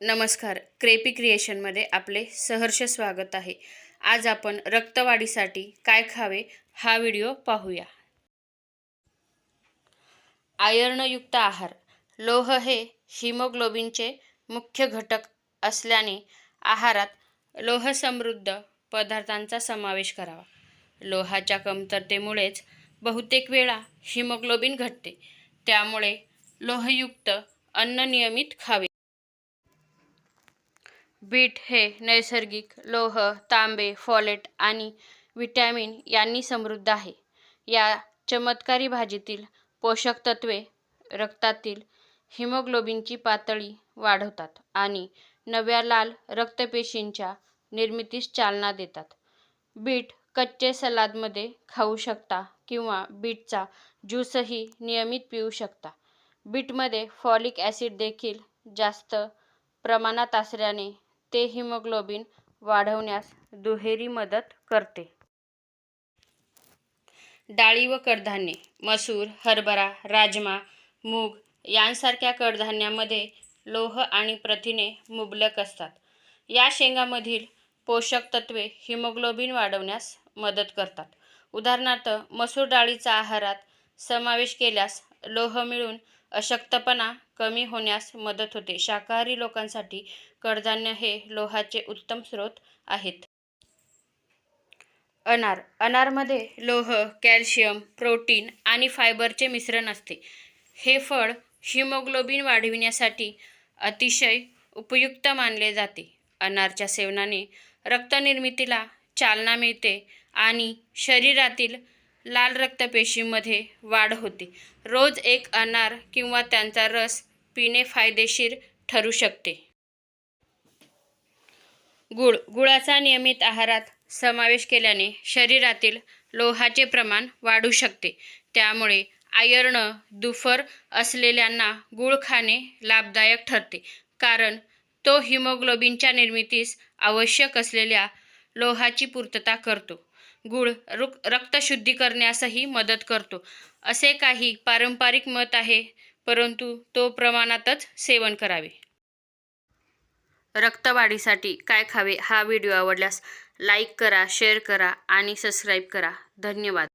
नमस्कार. क्रेपी क्रिएशनमध्ये आपले सहर्ष स्वागत आहे. आज आपण रक्तवाढीसाठी काय खावे हा व्हिडिओ पाहूया. आयर्नयुक्त आहार. लोह हे हिमोग्लोबिनचे मुख्य घटक असल्याने आहारात लोहसमृद्ध पदार्थांचा समावेश करावा. लोहाच्या कमतरतेमुळेच बहुतेक वेळा हिमोग्लोबिन घटते. त्यामुळे लोहयुक्त अन्न नियमित खावे. बीट हे नैसर्गिक लोह तांबे फॉलेट आणि व्हिटॅमिन यांनी समृद्ध आहे. या चमत्कारी भाजीतील पोषक तत्वे रक्तातील हिमोग्लोबिनची पातळी वाढवतात आणि नव्या लाल रक्तपेशींच्या निर्मितीस चालना देतात. बीट कच्चे सलादमध्ये खाऊ शकता किंवा बीटचा ज्यूसही नियमित पिऊ शकता. बीटमध्ये फॉलिक ॲसिड देखील जास्त प्रमाणात असल्याने ते हिमोग्लोबिन वाढवण्यास दुहेरी मदत करते. डाळी व कडधान्ये मसूर हरभरा राजमा मूग यांसारख्या कडधान्यामध्ये लोह आणि प्रथिने मुबलक असतात. या शेंगामधील पोषक तत्वे हिमोग्लोबिन वाढवण्यास मदत करतात. उदाहरणार्थ मसूर डाळीचा आहारात समावेश केल्यास लोह मिळून अशक्तपणा कमी होण्यास मदत होते. शाकाहारी लोकांसाठी कडधान्य हे लोहाचे उत्तम स्रोत आहेत. अनार. अनारमध्ये लोह कॅल्शियम प्रोटीन आणि फायबरचे मिश्रण असते. हे फळ हिमोग्लोबिन वाढविण्यासाठी अतिशय उपयुक्त मानले जाते. अनारच्या सेवनाने रक्तनिर्मितीला चालना मिळते आणि शरीरातील लाल रक्तपेशीमध्ये वाढ होते. रोज एक अनार किंवा त्यांचा रस पिणे फायदेशीर ठरू शकते. गुळ. गुळाचा नियमित आहारात समावेश केल्याने शरीरातील लोहाचे प्रमाण वाढू शकते. त्यामुळे आयर्न दुफर असलेल्यांना गुळ खाणे लाभदायक ठरते. कारण तो हिमोग्लोबिनच्या निर्मितीस आवश्यक असलेल्या लोहाची पूर्तता करतो. गुळ रुक रक्तशुद्धी करण्यासही मदत करतो. असे काही पारंपरिक मत आहे परंतु तो प्रमाणातच सेवन करावे. रक्तवाढीसाठी काय खावे हा व्हिडिओ आवडल्यास लाईक करा शेअर करा आणि सबस्क्राईब करा. धन्यवाद.